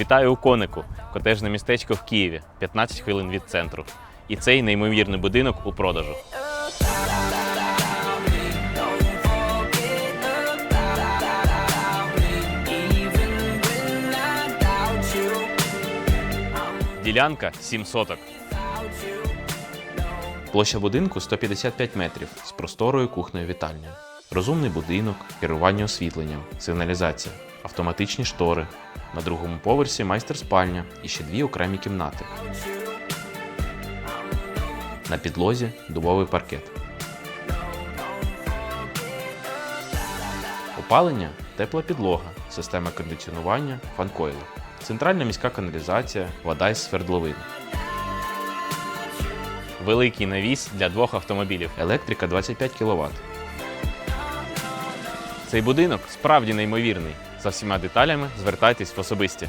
Вітаю у конику, котежне містечко в Києві, 15 хвилин від центру. І цей неймовірний будинок у продажу. Ділянка 7 соток. Площа будинку 155 метрів з просторою кухнею вітальнею. Розумний будинок, керування освітленням, сигналізація, автоматичні штори. На другому поверсі майстер спальня і ще дві окремі кімнати. На підлозі дубовий паркет. Опалення тепла підлога, система кондиціонування, фанкойли. Центральна міська каналізація, вода із свердловин. Великий навіс для двох автомобілів. Електрика 25 кВт. Цей будинок справді неймовірний. За всіма деталями звертайтесь в особисті.